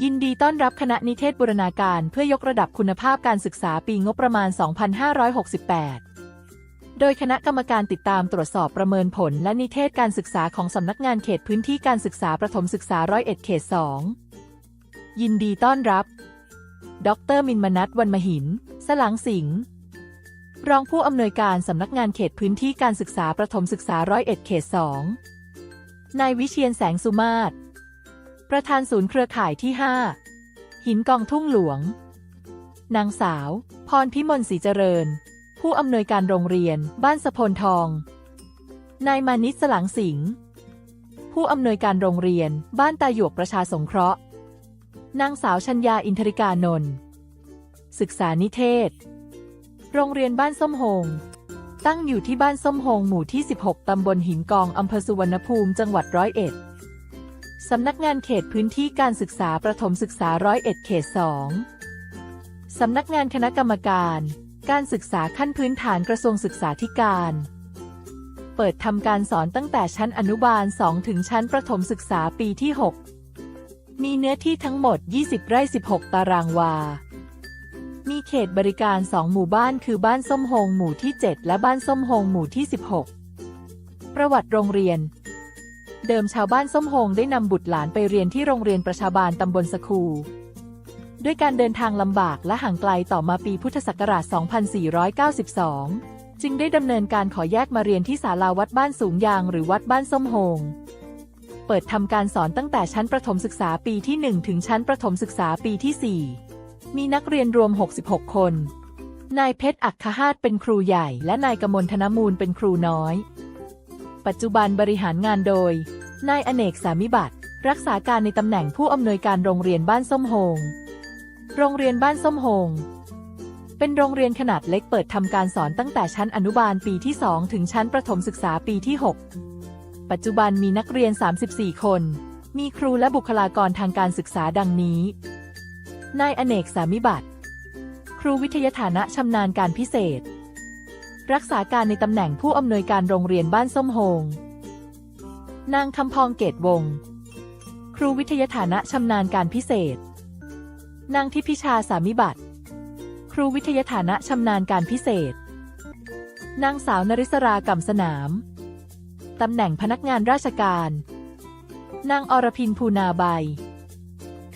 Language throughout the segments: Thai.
ยินดีต้อนรับคณะนิเทศบูรณาการเพื่อยกระดับคุณภาพการศึกษาปีงบประมาณ 2568 โดยคณะกรรมการติดตามตรวจสอบประเมินผลและนิเทศการศึกษาของสำนักงานเขตพื้นที่การศึกษาประถมศึกษาร้อยเอ็ดเขต 2 ยินดีต้อนรับ ดรมินมนัทวันมหิน สลังสิงห์รองผู้อำนวยการสำนักงานเขตพื้นที่การศึกษาประถมศึกษาร้อยเอ็ดเขต 2 นายวิเชียนแสงสุมาศ ประธานศูนย์เครือข่ายที่ 5 หินกองทุ่งหลวง นางสาว พรพิมลศรีเจริญ ผู้อำนวยการโรงเรียน บ้านสะพลทอง นายมานิตสลังสิงห์ผู้อำนวยการโรงเรียน บ้านตาหยวกประชาสงเคราะห์ นางสาวชัญญาอินทริกานนท์ศึกษานิเทศ โรงเรียนบ้านส้มโฮงตั้งอยู่ที่บ้านส้มโฮงหมู่ที่ 16 ตำบลหินกอง อำเภอสุวรรณภูมิ จังหวัดร้อยเอ็ด สำนักงานเขตพื้นที่การศึกษาประถมศึกษาร้อยเอ็ดเขต2สำนักงานคณะกรรมการ การศึกษาขั้นพื้นฐานกระทรวงศึกษาธิการ เปิดทำการสอนตั้งแต่ชั้นอนุบาล 2 ถึงชั้นประถมศึกษาปีที่ 6 มีเนื้อที่ทั้งหมด 20 ไร่ 16 ตารางวา มีเขตบริการ 2 หมู่บ้านคือบ้านส้มโฮงหมู่ที่ 7 และบ้านส้มโฮงหมู่ที่ 16 ประวัติโรงเรียน เดิมชาวบ้านส้มโฮงได้นำบุตรหลานไปเรียนที่โรงเรียนประชาบาลตำบลสคูด้วยการเดินทางลำบากและห่างไกลต่อมาปีพุทธศักราช 2492 จึงได้ดำเนินการขอแยกมาเรียนที่ศาลาวัดบ้านสูงยางหรือวัดบ้านส้มโฮง เปิดทำการสอนตั้งแต่ชั้นประถมศึกษาปีที่ 1 ถึงชั้นประถมศึกษาปีที่ 4 มีนักเรียนรวม 66 คน นายเพชรอักขหาตเป็นครูใหญ่ และนายกมลธนมูลเป็นครูน้อย ปัจจุบันบริหารงานโดย นายอเนกสามิบัติ รักษาการในตำแหน่งผู้อำนวยการโรงเรียนบ้านส้มโฮง โรงเรียนบ้านส้มโฮง เป็นโรงเรียนขนาดเล็กเปิดทำการสอนตั้งแต่ชั้นอนุบาลปีที่ 2 ถึงชั้นประถมศึกษาปีที่ 6 ปัจจุบันมีนักเรียน 34 คน มีครูและบุคลากรทางการศึกษาดังนี้ นายอเนกสามิบัติ ครูวิทยาฐานะชำนาญการพิเศษ รักษาการในตำแหน่งผู้อำนวยการโรงเรียนบ้านส้มโฮง นางคำพองเกตวงศ์ครูวิทยาฐานะชำนาญการพิเศษ นางทิพิชาสามิบัติ ครูวิทยาฐานะชำนาญการพิเศษ นางสาวนริศรากำสนาม ตำแหน่งพนักงานราชการ นางอรพินภูนาใบ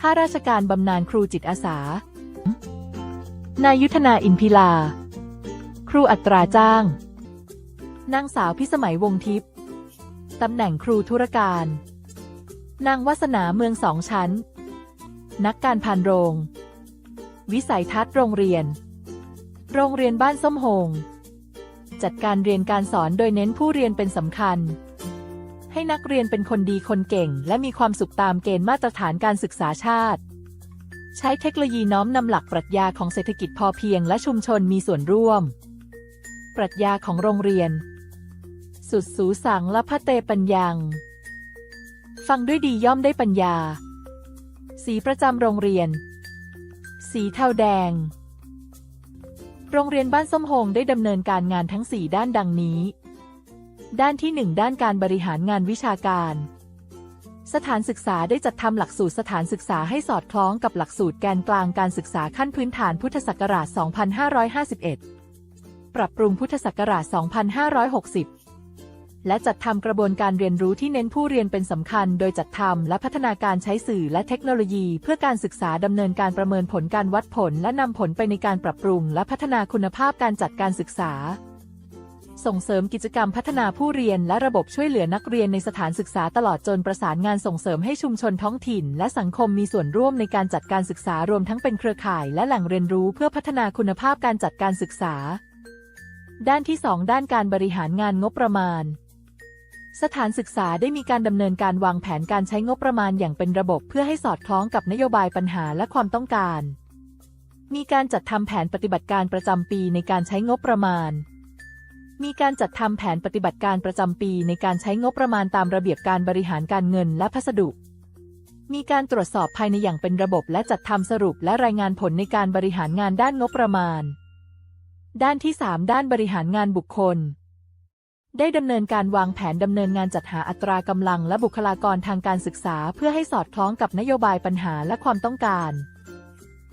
ข้าราชการบำนาญครูจิตอาสา นายยุทธนาอินพิลา รูอัตราจ้างนางสาวพิสมัยวงศ์ทิพย์ตำแหน่งครูธุรการ นางวัสนาเมืองสองชั้น นักการพานโรง วิสัยทัศน์โรงเรียน โรงเรียนบ้านส้มโฮงจัดการเรียนการสอนโดยเน้นผู้เรียนเป็นสำคัญ ให้นักเรียนเป็นคนดีคนเก่ง และมีความสุขตามเกณฑ์มาตรฐานการศึกษาชาติ ใช้เทคโนโลยีน้อมนำหลักปรัชญาของเศรษฐกิจพอเพียงและชุมชนมีส่วนร่วม ปรัชญาของโรงเรียน สุดสูสังและพระเตปัญญัง ฟังด้วยดีย่อมได้ปัญญา สีประจำโรงเรียน สีเทาแดง โรงเรียนบ้านส้มโฮงได้ดำเนินการงานทั้ง 4 ด้านดังนี้ ด้านที่ 1 ด้านการบริหารงานวิชาการสถานศึกษาได้จัดทำหลักสูตรสถานศึกษาให้สอดคล้องกับหลักสูตรแกนกลางการศึกษาขั้นพื้นฐานพุทธศักราช 2551 ปรับปรุงพุทธศักราช 2560 และจัดทำกระบวนการเรียนรู้ที่เน้นผู้เรียนเป็นสำคัญ โดยจัดทำและพัฒนาการใช้สื่อและเทคโนโลยี เพื่อการศึกษาดำเนินการประเมินผลการวัดผล และนำผลไปในการปรับปรุง และพัฒนาคุณภาพการจัดการศึกษา ส่งเสริมกิจกรรมพัฒนาผู้เรียน และระบบช่วยเหลือนักเรียนในสถานศึกษาตลอดจนประสานงานส่งเสริมให้ชุมชนท้องถิ่น และสังคมมีส่วนร่วมในการจัดการศึกษารวมทั้งเป็นเครือข่าย และแหล่งเรียนรู้เพื่อพัฒนาคุณภาพการจัดการศึกษา ด้านที่ 2 ด้านการบริหารงานงบประมาณ สถานศึกษาได้มีการดำเนินการวางแผนการใช้งบประมาณอย่างเป็นระบบเพื่อให้สอดคล้องกับนโยบายปัญหาและความต้องการ มีการจัดทำแผนปฏิบัติการประจำปีในการใช้งบประมาณ มีการจัดทำแผนปฏิบัติการประจำปีในการใช้งบประมาณตามระเบียบการบริหารการเงินและพัสดุมีการตรวจสอบภายในอย่างเป็นระบบและจัดทำสรุปและรายงานผลในการบริหารงานด้านงบประมาณ ด้านที่ 3 ด้านบริหารงานบุคคล ได้ดำเนินการวางแผนดำเนินงานจัดหาอัตรากำลังและบุคลากรทางการศึกษา เพื่อให้สอดคล้องกับนโยบายปัญหาและความต้องการ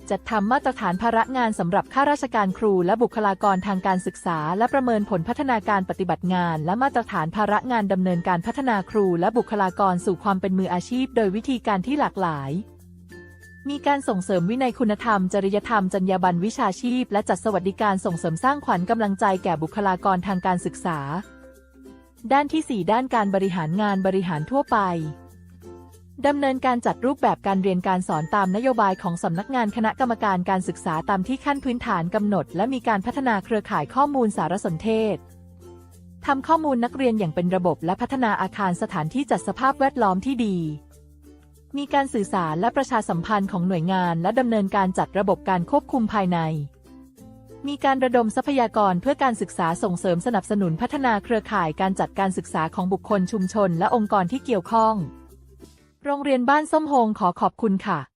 จัดทำมาตรฐานภาระงานสำหรับข้าราชการครูและบุคลากรทางการศึกษา และประเมินผลพัฒนาการปฏิบัติงาน และมาตรฐานภาระงานดำเนินการพัฒนาครู และบุคลากรสู่ความเป็นมืออาชีพ โดยวิธีการที่หลากหลาย มีการส่งเสริมวินัยคุณธรรม จริยธรรมจรรยาบรรณวิชาชีพ และจัดสวัสดิการส่งเสริมสร้างขวัญกำลังใจแก่บุคลากรทางการศึกษา ด้านที่ 4 ด้านการบริหารงานบริหารทั่วไปดำเนินการจัดรูปแบบการเรียนการสอนตามนโยบายของสำนักงานคณะกรรมการการศึกษาตามที่ขั้นพื้นฐานกำหนด และมีการพัฒนาเครือข่ายข้อมูลสารสนเทศทำข้อมูลนักเรียนอย่างเป็นระบบและพัฒนาอาคารสถานที่จัดสภาพแวดล้อมที่ดี มีการสื่อสารและประชาสัมพันธ์ของหน่วยงานและดำเนินการจัดระบบการควบคุมภายใน มีการระดมทรัพยากรเพื่อการศึกษาส่งเสริมสนับสนุนพัฒนาเครือข่ายการจัดการศึกษาของบุคคลชุมชนและองค์กรที่เกี่ยวข้อง โรงเรียนบ้านส้มโฮงขอขอบคุณค่ะ